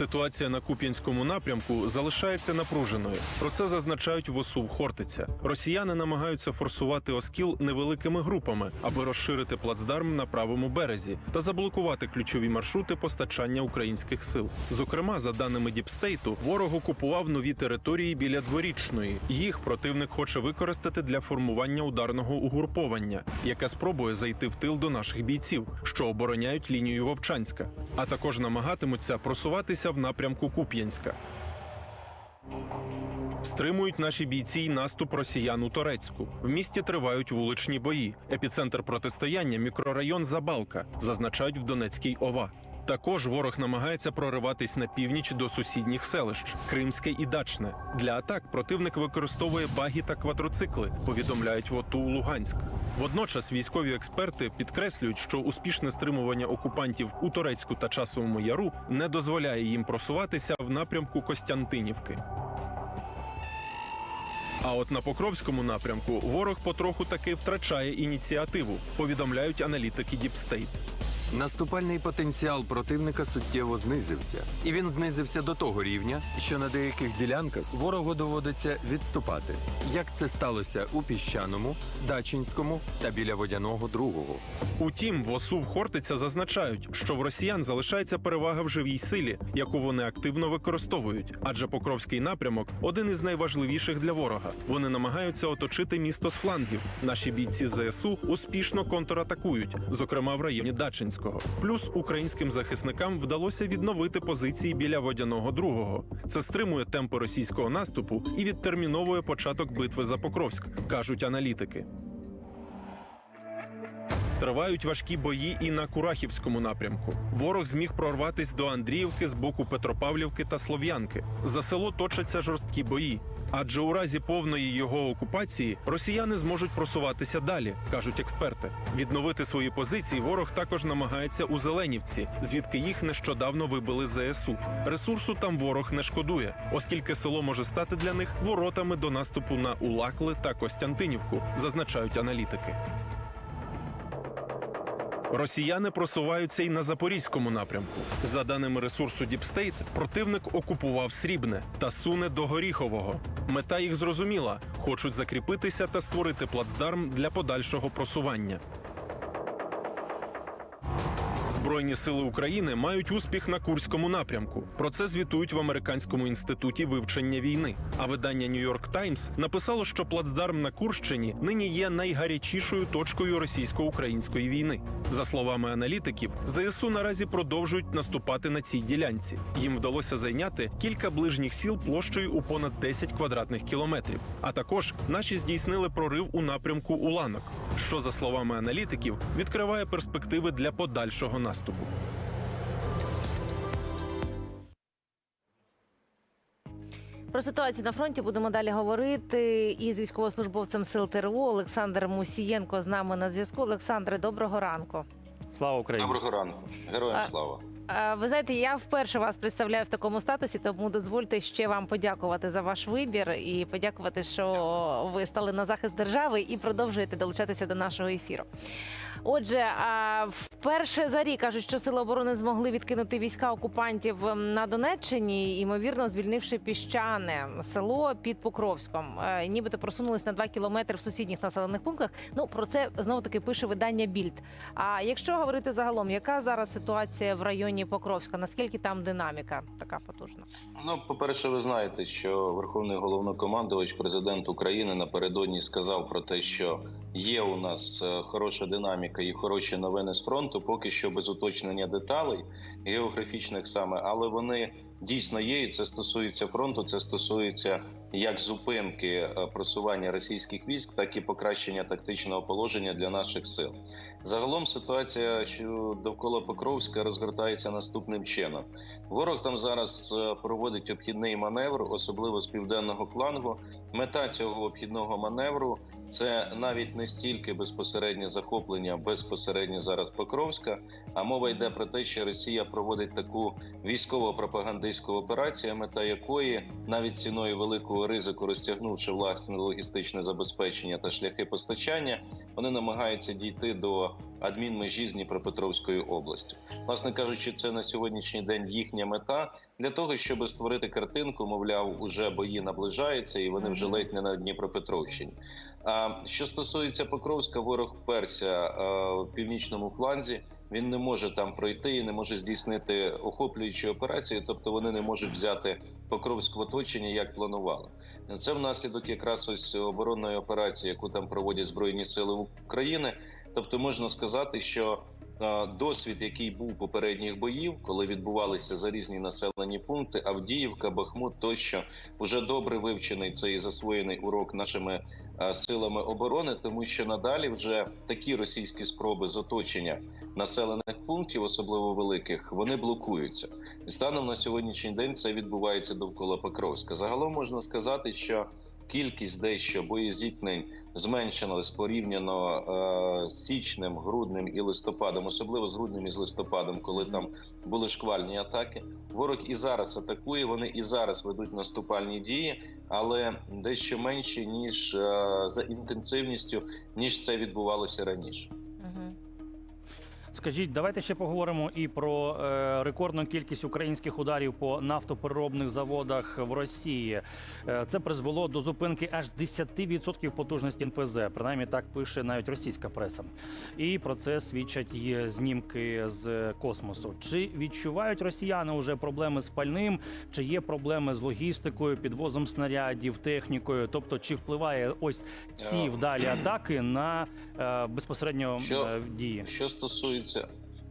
Ситуація на Куп'янському напрямку залишається напруженою. Про це зазначають в ОСУ в Хортиця. Росіяни намагаються форсувати Оскіл невеликими групами, аби розширити плацдарм на правому березі та заблокувати ключові маршрути постачання українських сил. Зокрема, за даними Діпстейту, ворог окупував нові території біля дворічної. Їх противник хоче використати для формування ударного угруповання, яке спробує зайти в тил до наших бійців, що обороняють лінію Вовчанська, а також намагатимуться просуватися в напрямку Куп'янська. Стримують наші бійці й наступ росіян у Торецьку. В місті тривають вуличні бої. Епіцентр протистояння мікрорайон Забалка, зазначають в Донецькій ОВА. Також ворог намагається прориватись на північ до сусідніх селищ Кримське і Дачне. Для атак противник використовує багі та квадроцикли, повідомляють в ОТУ Луганськ. Водночас військові експерти підкреслюють, що успішне стримування окупантів у Торецьку та Часовому Яру не дозволяє їм просуватися в напрямку Костянтинівки. А от на Покровському напрямку ворог потроху таки втрачає ініціативу, повідомляють аналітики Діпстейт. Наступальний потенціал противника суттєво знизився, і він знизився до того рівня, що на деяких ділянках ворогу доводиться відступати. Як це сталося у піщаному, дачинському та біля водяного другого. Утім, в ОСУ в Хортиця зазначають, що в росіян залишається перевага в живій силі, яку вони активно використовують. Адже Покровський напрямок один із найважливіших для ворога. Вони намагаються оточити місто з флангів. Наші бійці ЗСУ успішно контратакують, зокрема в районі Дачинського. Плюс українським захисникам вдалося відновити позиції біля водяного другого. Це стримує темпи російського наступу і відтерміновує початок битви за Покровськ, кажуть аналітики. Тривають важкі бої і на Курахівському напрямку. Ворог зміг прорватись до Андріївки з боку Петропавлівки та Слов'янки. За село точаться жорсткі бої. Адже у разі повної його окупації росіяни зможуть просуватися далі, кажуть експерти. Відновити свої позиції ворог також намагається у Зеленівці, звідки їх нещодавно вибили ЗСУ. Ресурсу там ворог не шкодує, оскільки село може стати для них воротами до наступу на Улакли та Костянтинівку, зазначають аналітики. Росіяни просуваються й на запорізькому напрямку. За даними ресурсу Діпстейт, противник окупував Срібне та суне до Горіхового. Мета їх зрозуміла: хочуть закріпитися та створити плацдарм для подальшого просування. Збройні сили України мають успіх на Курському напрямку. Про це звітують в американському інституті вивчення війни. А видання York Times написало, що плацдарм на Курщині нині є найгарячішою точкою російсько-української війни. За словами аналітиків, ЗСУ наразі продовжують наступати на цій ділянці. Їм вдалося зайняти кілька ближніх сіл площею у понад 10 квадратних кілометрів. А також наші здійснили прорив у напрямку Уланок, що за словами аналітиків відкриває перспективи для подальшого наступу. Про ситуацію на фронті будемо далі говорити із військовослужбовцем сил ТРО Олександр Мусієнко з нами на зв'язку. Олександре, доброго ранку. Слава Україні! Доброго ранку, героям А- слава. Е, Ви знаєте, я вперше вас представляю в такому статусі, тому дозвольте ще вам подякувати за ваш вибір і подякувати, що ви стали на захист держави і продовжуєте долучатися до нашого ефіру. Отже, вперше за рік кажуть, що сили оборони змогли відкинути війська окупантів ем, на Донеччині, ймовірно, звільнивши піщане село під Покровськом. Е, Нібито просунулись на 2 кілометри в сусідніх населених пунктах. Ну про це знову таки пише видання Більд. А якщо говорити загалом, яка зараз ситуація в районі Покровська? Наскільки там динаміка така потужна? Ну, по-перше, ви знаєте, що Верховний головнокомандувач, президент України напередодні сказав про те, що є у нас е, хороша динаміка і хороші новини з фронту, поки що без уточнення деталей географічних саме, але вони дійсно є, і це стосується фронту, це стосується як зупинки е, просування російських військ, так і покращення тактичного положення для наших сил. Загалом ситуація, що довкола Покровська розгортається наступним чином. Ворог там зараз е, проводить обхідний маневр, особливо з південного флангу. Мета цього обхідного маневру це навіть не стільки безпосереднє захоплення, безпосередньо зараз Покровська. А мова йде про те, що Росія проводить таку військово-пропагандистську операцію, мета якої навіть ціною великого будь-якого ризику, розтягнувши власне логістичне забезпечення та шляхи постачання, вони намагаються дійти до адмінмежі з Дніпропетровською областю. Власне кажучи, це на сьогоднішній день їхня мета для того, щоб створити картинку, мовляв, уже бої наближаються, і вони вже ледь не на Дніпропетровщині. А що стосується Покровська, ворог вперся в північному фланзі. Він не може там пройти і не може здійснити охоплюючі операції, тобто вони не можуть взяти Покровськ в оточення, як планували. Це внаслідок якраз ось оборонної операції, яку там проводять збройні сили України. Тобто можна сказати, що досвід, який був попередніх боїв, коли відбувалися за різні населені пункти, Авдіївка, Бахмут, тощо вже добре вивчений цей засвоєний урок нашими силами оборони, тому що надалі вже такі російські спроби з оточення населених пунктів, особливо великих, вони блокуються. І станом на сьогоднішній день це відбувається довкола Покровська. Загалом можна сказати, що кількість дещо боєзіткнень зменшилась порівняно е, з січнем, груднем і листопадом, особливо з груднем і з листопадом, коли там були шквальні атаки. Ворог і зараз атакує. Вони і зараз ведуть наступальні дії, але дещо менші ніж е, за інтенсивністю, ніж це відбувалося раніше. Скажіть, давайте ще поговоримо і про е, рекордну кількість українських ударів по нафтопереробних заводах в Росії. Е, це призвело до зупинки аж 10% потужності НПЗ. Принаймні так пише навіть російська преса. І про це свідчать і знімки з космосу. Чи відчувають росіяни вже проблеми з пальним? Чи є проблеми з логістикою, підвозом снарядів, технікою? Тобто, чи впливає ось ці Е, вдалі атаки на е, безпосередньо Що- е, дії? Що стосується,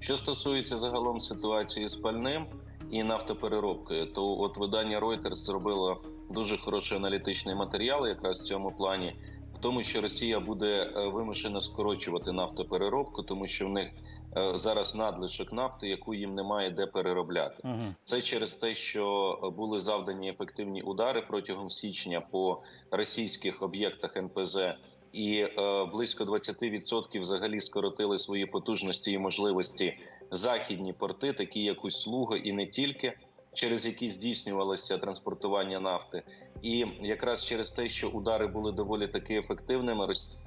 що стосується загалом ситуації з пальним і нафтопереробкою, то от видання Reuters зробило дуже хороший аналітичний матеріал, якраз в цьому плані, в тому, що Росія буде е, вимушена скорочувати нафтопереробку, тому що в них е, зараз надлишок нафти, яку їм немає де переробляти. Угу. Це через те, що були завдані ефективні удари протягом січня по російських об'єктах НПЗ, і е, близько 20% взагалі скоротили свої потужності і можливості західні порти, такі як Услуга, і не тільки. Через які здійснювалося транспортування нафти, і якраз через те, що удари були доволі таки ефективними, Росія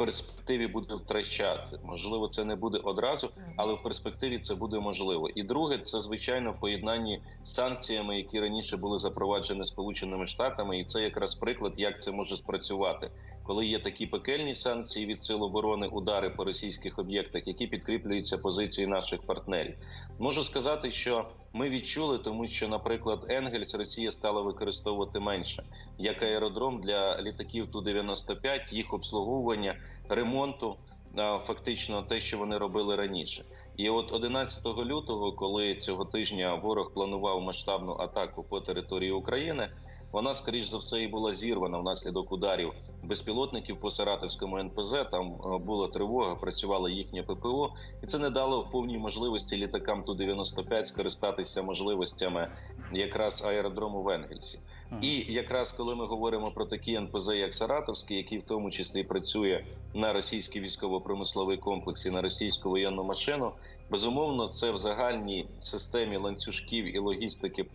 перспективі буде втрачати. Можливо, це не буде одразу, але в перспективі це буде можливо. І друге, це звичайно в поєднанні з санкціями, які раніше були запроваджені Сполученими Штатами, і це якраз приклад, як це може спрацювати, коли є такі пекельні санкції від сил оборони, удари по російських об'єктах, які підкріплюються позицією наших партнерів. Можу сказати, що ми відчули, тому що, наприклад, Енгельс Росія стала використовувати менше як аеродром для літаків ту 95 їх обслуговування, ремонту. Фактично, те, що вони робили раніше, і от 11 лютого, коли цього тижня ворог планував масштабну атаку по території України, вона скоріш за все і була зірвана внаслідок ударів безпілотників по Саратовському НПЗ. Там е, була тривога, працювала їхнє ППО, і це не дало в повній можливості літакам ту 95 скористатися можливостями якраз аеродрому в Енгельсі. І якраз коли ми говоримо про такі НПЗ, як Саратовський, який в тому числі працює на російський військово-промисловий комплекс і на російську воєнну машину, безумовно, це в загальній системі ланцюжків і логістики е,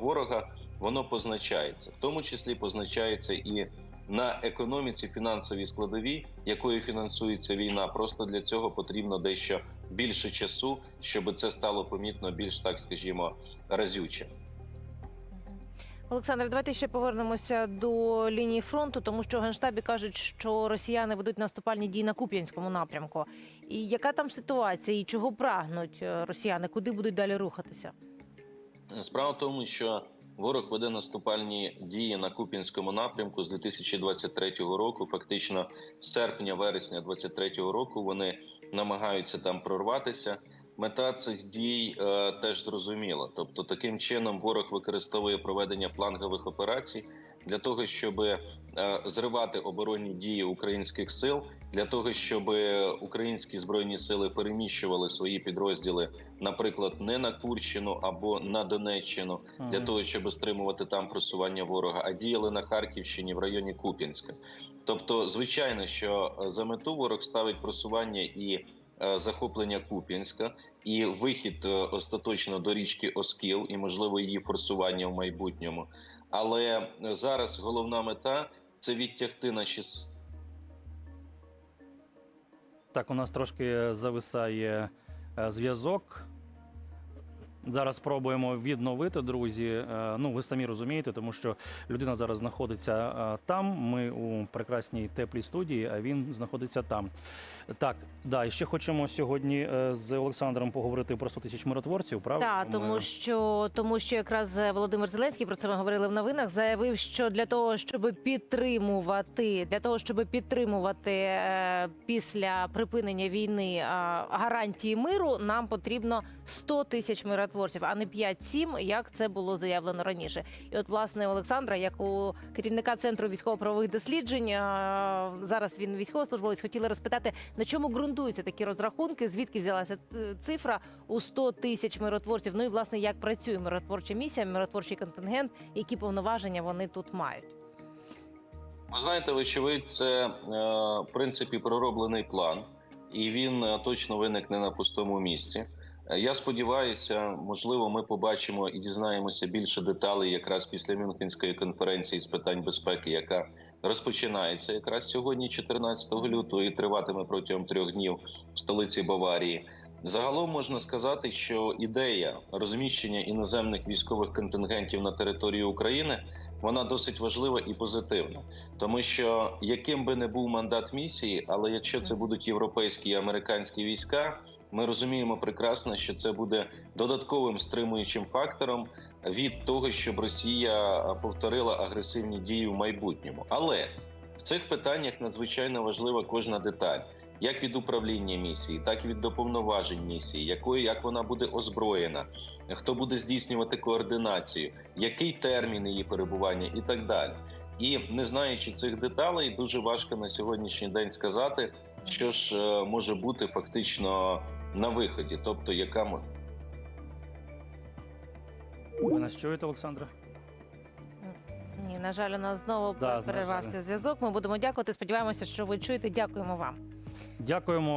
ворога воно позначається, в тому числі позначається і на економіці фінансовій складовій, якою фінансується війна. Просто для цього потрібно дещо більше часу, щоб це стало помітно більш так, скажімо, разюче. Олександр, давайте ще повернемося до лінії фронту, тому що в генштабі кажуть, що росіяни ведуть наступальні дії на Куп'янському напрямку. І яка там ситуація, і чого прагнуть е, росіяни? Куди будуть далі рухатися? Справа в тому, що ворог веде наступальні дії на Куп'янському напрямку з 2023 року. Фактично, з серпня-вересня 2023 року вони намагаються там прорватися. Мета цих дій е, теж зрозуміла. Тобто, таким чином ворог використовує проведення флангових операцій для того, щоб е, зривати оборонні дії українських сил, для того, щоб українські збройні сили переміщували свої підрозділи, наприклад, не на Курщину або на Донеччину, для того, щоб стримувати там просування ворога, а діяли на Харківщині в районі Куп'янська. Тобто, звичайно, що е, за мету ворог ставить просування і захоплення Куп'янська і вихід е, остаточно до річки Оскіл і можливо її форсування в майбутньому. Але е, зараз головна мета це відтягти наші Так, у нас трошки зависає е, зв'язок. Зараз спробуємо відновити, друзі. Е, Ну, ви самі розумієте, тому що людина зараз знаходиться е, там. Ми у прекрасній теплій студії, а він знаходиться там. Так, да, і ще хочемо сьогодні е, з Олександром поговорити про 100 тисяч миротворців. Правда? Так, тому що тому що якраз Володимир Зеленський про це ми говорили в новинах. Заявив, що для того, щоб підтримувати, для того, щоб підтримувати після припинення війни гарантії миру, нам потрібно 100 тисяч миротворців, а не 5-7, як це було заявлено раніше. І от власне Олександра, як у керівника центру військово-правових досліджень, зараз він військовослужбовець, хотіли розпитати, на чому ґрунтуються такі розрахунки, звідки взялася е, цифра у 100 тисяч миротворців. Ну і власне як працює миротворча місія, миротворчий контингент, які повноваження вони тут мають. Ви знаєте, вочевидь, це е, в принципі пророблений план, і він е, точно виникне на пустому місці. Е, Я сподіваюся, можливо, ми побачимо і дізнаємося більше деталей якраз після Мюнхенської конференції з питань безпеки, яка розпочинається якраз сьогодні, 14 лютого, і триватиме протягом трьох днів в столиці Баварії. Загалом можна сказати, що ідея розміщення іноземних військових контингентів на території України вона досить важлива і позитивна, тому що яким би не був мандат місії, але якщо це будуть європейські і американські війська, ми розуміємо прекрасно, що це буде додатковим стримуючим фактором від того, щоб Росія повторила агресивні дії в майбутньому. Але в цих питаннях надзвичайно важлива кожна деталь. Як від управління місії, так і від доповноважень місії, якою як вона буде озброєна, хто буде здійснювати координацію, який термін її перебування, і так далі. І не знаючи цих деталей, дуже важко на сьогоднішній день сказати, що ж е, може бути фактично на виході, тобто яка м- Ви нас чуєте, Олександра? Ні, на жаль, у нас знову Да, перервався зв'язок. Ми будемо дякувати. Сподіваємося, що ви чуєте. Дякуємо вам. Дякуємо.